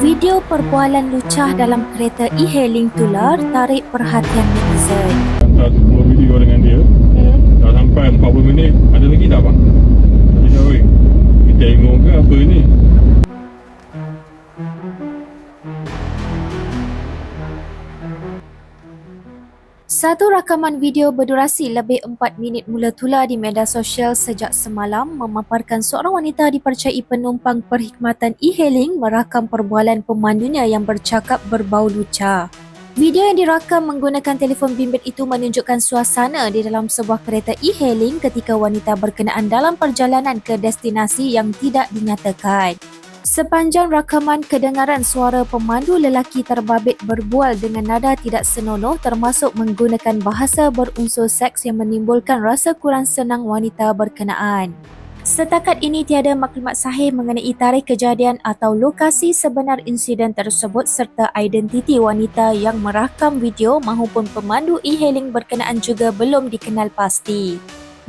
Video perbualan lucah dalam kereta e-hailing tular tarik perhatian netizen. Hantar 10 video dengan dia Hmm. Dah sampai 40 minit Ada lagi tak bang? Dah weh Kita tengok ke apa ni Satu rakaman video berdurasi lebih 4 minit mula tular di media sosial sejak semalam memaparkan seorang wanita dipercayai penumpang perkhidmatan e-hailing merakam perbualan pemandunya yang bercakap berbau lucah. Video yang dirakam menggunakan telefon bimbit itu menunjukkan suasana di dalam sebuah kereta e-hailing ketika wanita berkenaan dalam perjalanan ke destinasi yang tidak dinyatakan. Sepanjang rakaman kedengaran suara pemandu lelaki terbabit berbual dengan nada tidak senonoh termasuk menggunakan bahasa berunsur seks yang menimbulkan rasa kurang senang wanita berkenaan. Setakat ini tiada maklumat sahih mengenai tarikh kejadian atau lokasi sebenar insiden tersebut serta identiti wanita yang merakam video maupun pemandu e-hailing berkenaan juga belum dikenal pasti.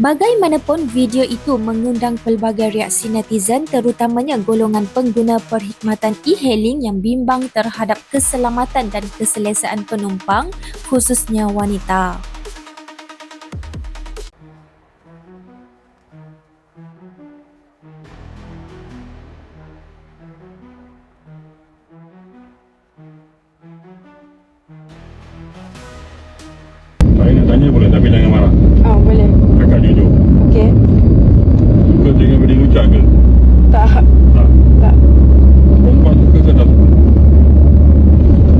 Bagaimanapun video itu mengundang pelbagai reaksi netizen terutamanya golongan pengguna perkhidmatan e-hailing yang bimbang terhadap keselamatan dan keselesaan penumpang khususnya wanita. Saya nak tanya boleh Tapi jangan marah Oh, Kakak jujur Okey. Suka tengok video lucah ke? Tak. Tak Tak. Perempuan suka ke tak suka?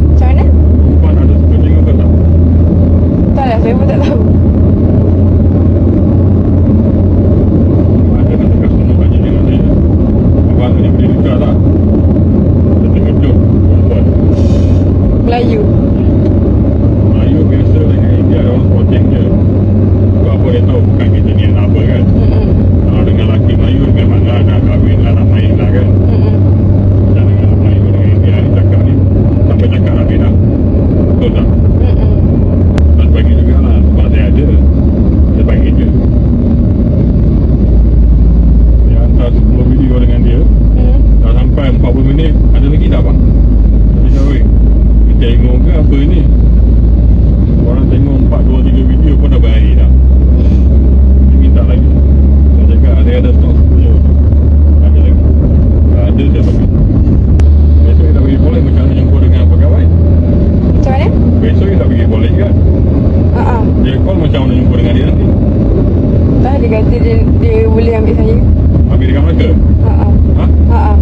Macam mana? Perempuan ada suka tengok ke tak? Tak lah, saya pun tak tahu. Ada kata customer tanya dengan saya Abang ni video lucah tak? Saya terkejut Perempuan Melayu. Melayu biasa dengan India Orang sporting je Dia tahu Bukan kita ni nak apa kan. Kalau dengan lelaki Melayu Dengan mana dah kahwin lah Nak main lah kan. Dan dengan Melayu dengan India ni cakap ni Sampai cakap habis dah Betul tak? Mm-mm. Tak bagi juga lah Sebab saya ada Saya bagi je Dia hantar 10 video dengan dia Mm. Dah sampai 40 minit Ada lagi tak bang? Dia dah weh Kita tengok ke apa ni? Orang tengok 4, 2, 3 video pun dah berakhir dah Dia minta lagi Saya cakap ada ada stok 10 Ada lagi Tak ada saya bagi Besok dia tak pergi boleh Macam mana jumpa dengan pegawai Macam mana? Pergi boleh kan Uh-uh. Dia call macam mana jumpa dengan dia nanti Tak, dia kata dia, dia boleh ambil saya. Ambil dekat Melaka Uh-uh. Ha? Uh-uh.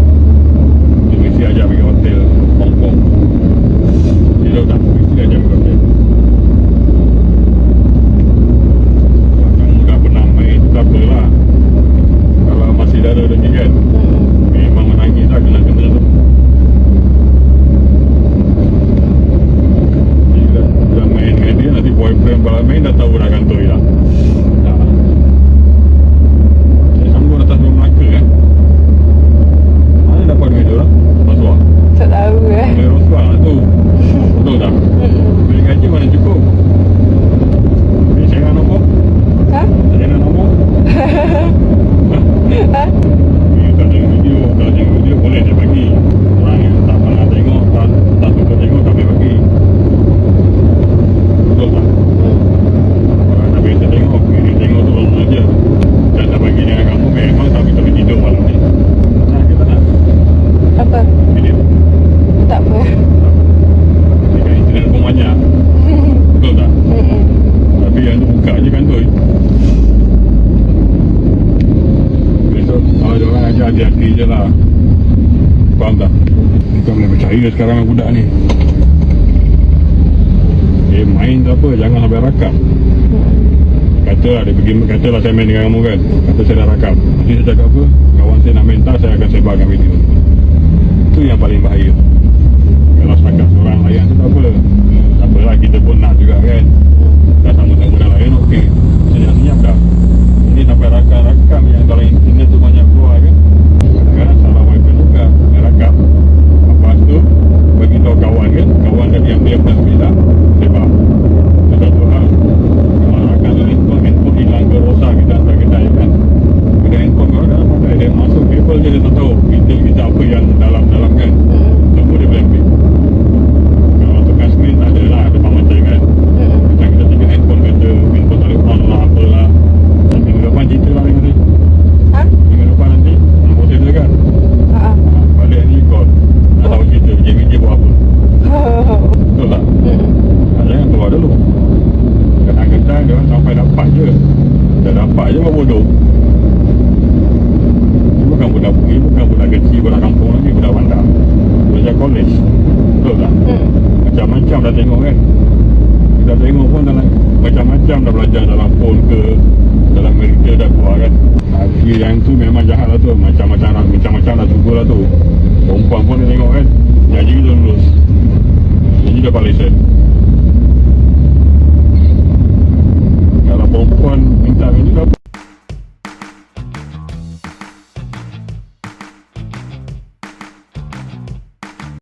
Dia mesti ajak pergi hotel Hong Kong Dia tahu tak Mesti dia ajak pergi hotel Kalau Kamu dah pernah main tu tak apalah Kalau masih dara lagi kan Mm-mm. Memang menangis lah kena-kena tu Dia dah, dah main dengan dia Nanti boyfriend kalau main dah tahu dah kantoi lah Tak Saya sambung atas rumah Melaka kan Mana dapat duit tu lah Rasuah Tak tahu eh. Duit rasuah lah tu Betul tak Mm-mm. Duit gaji mana cukup Duit saya nombor Ha? Saya nak nombor Ha? You tak tengok video Kalau tengok video boleh saya bagi Orang yang tak pernah tengok Tak, tak suka tengok tak boleh bagi Betul tak Mm. Orang tak biasa tengok Dia tengok tu lama je Dan tak bagi dengan kamu Memang tak bisa tidur malam ni Nak ke tak nak Apa? Video Tak apa. Dekat internet pun banyak Betul tak Mm-mm. Tapi yang tu buka je kan tu Besok Kalau dia hati-hati je lah. Faham tak? Bukan boleh percaya sekarang budak ni. Dia main tak apa Jangan sampai rakam Kata lah dia pergi Kata lah saya main dengan kamu kan. Kata saya dah rakam Nanti saya cakap apa? Kawan saya nak main tak Saya akan sebarkan video. Itu yang paling bahaya panggil kira lah kampung lagi budak bandar belajar kolej betul tak? Hmm. macam-macam dah tengok kan? Kita tengok pun dalam macam-macam dah belajar dalam phone ke dalam Amerika dah keluar kan? Akhir yang tu memang jahat lah tu. Macam-macam lah macam-macam lah cuba lah tu. Perempuan pun dia tengok kan? Jadi kita lulus. Jadi dapat lesen.